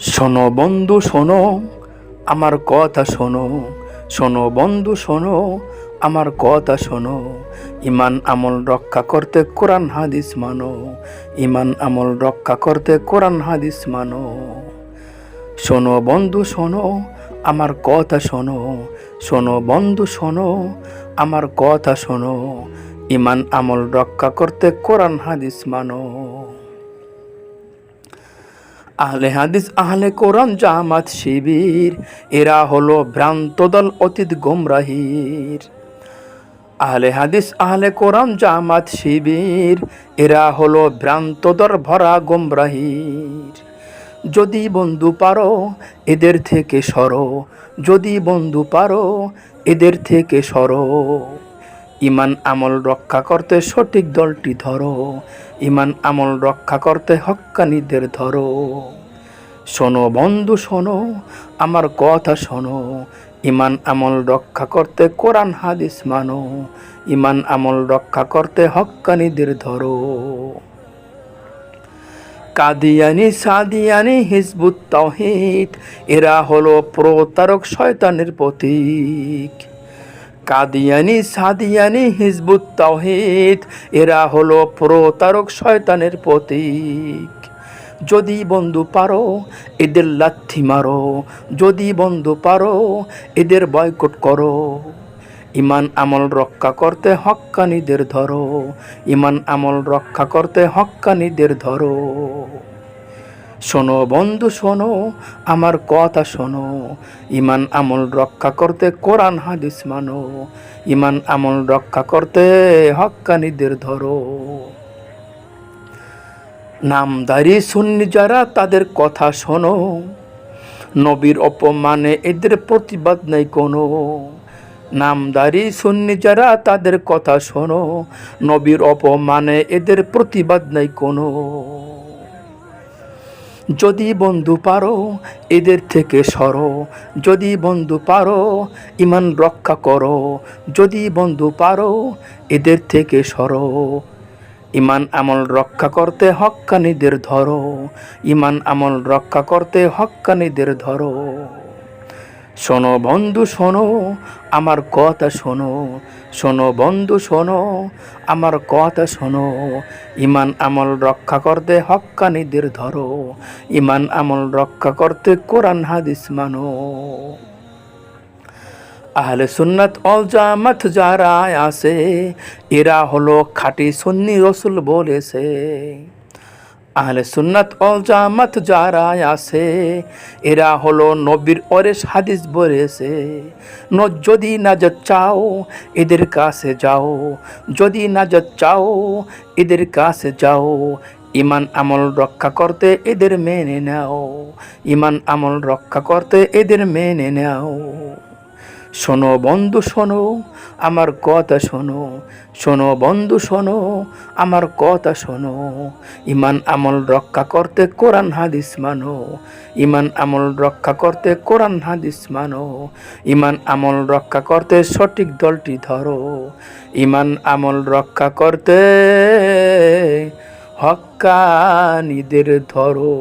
শোনো বন্ধু, শোনো, আমার কথা শোনো। শোনো বন্ধু, শোনো, আমার কথা শোনো। ইমান, আমল, রক্ষা করতে কোরআন, হাদিস মানো। ইমান, আমল, রক্ষা করতে কোরআন, হাদিস মানো। শোনো বন্ধু, শোনো, আমার কথা শোনো। শোনো বন্ধু, শোনো, আমার কথা শোনো। ইমান, আমল, রক্ষা করতে কোরআন, হাদিস মানো। আহলে হাদিস, আহলে কোরআন জামাত শিবির, এরা হলো ভ্রান্ত দল অতীত গোমরাহির। আহলে হাদিস, আহলে কোরআন জামাত শিবির, এরা হলো ভ্রান্ত দল ভরা গোমরাহির। যদি বন্ধু পারো, এদের থেকে সরো। যদি বন্ধু পারো, এদের থেকে সরো। ইমান আমল রক্ষা করতে সঠিক দলটি ধরো। ইমান আমল রক্ষা করতে হক্কানিদের ধরো। শোনো বন্ধু, শোনো, আমার কথা শোনো। ইমান আমল রক্ষা করতে কোরআন, হাদিস মানো। ইমান আমল রক্ষা করতে হক্কানিদের ধরো। কাদিয়ানি, সাদিয়ানি, হিজবুত তাওহিদ, এরা হলো প্রতারক শয়তানের প্রতীক। কাদিয়ানি সাদিয়ানি হিজবুত তাওহিদ, এরা হলো প্রতারক শয়তানের প্রতীক। যদি বন্ধু পারো, এদের লাথি মারো। যদি বন্ধু পারো, এদের বয়কট করো। ইমান আমল রক্ষা করতে হক্কানিদের ধরো। ইমান আমল রক্ষা করতে হক্কানিদের ধরো। শোনো বন্ধু, শোনো, আমার কথা শোনো। ইমান আমল রক্ষা করতে কোরআন, হাদিস মানো। ইমান আমল রক্ষা করতে হক্কানিদের ধরো। নামদারি সুন্নি যারা, তাদের কথা শোনো। নবীর অপমানে এদের প্রতিবাদ নেই কোনো। নামদারি সুন্নি যারা, তাদের কথা শোনো। নবীর অপমানে এদের প্রতিবাদ নেই কোনো। যদি বন্ধু পারো, এদের থেকে সরো। যদি বন্ধু পারো, ইমান রক্ষা করো। যদি বন্ধু পারো, এদের থেকে সরো। ইমান আমল রক্ষা করতে হক্কানিদের ধরো। ইমান আমল রক্ষা করতে হক্কানিদের ধরো। শোনো বন্ধু, শোনো, আমার কথা শোনো। শোনো বন্ধু, শোনো, আমার কথা শোনো। ইমান আমল রক্ষা করতে হক্কানিদের ধরো। ইমান আমল রক্ষা করতে কোরআন, হাদিস মানো। আহলে সুন্নাত অল জামাত যারা আছে, এরা হলো খাঁটি সুন্নি রসুল বলেছে। আহলে সুন্নাত অল জামাত যারা আছে, এরা হলো নবীর অরেশ হাদিস বলেছে, ন, যদি না নাজত চাও, এদের কাছে যাও, যদি না নাজত চাও, এদের কাছে যাও, ইমান আমল রক্ষা করতে এদের মেনে নাও, ইমান আমল রক্ষা করতে এদের মেনে নাও। শোনো বন্ধু, শোনো, আমার কথা শোনো। শোনো বন্ধু, শোনো, আমার কথা শোনো। ইমান, আমল রক্ষা করতে কোরআন, হাদিস মানো। ইমান, আমল রক্ষা করতে কোরআন, হাদিস মানো। ইমান, আমল রক্ষা করতে সঠিক দলটি ধরো। ইমান, আমল রক্ষা করতে হক্কানিদের ধরো।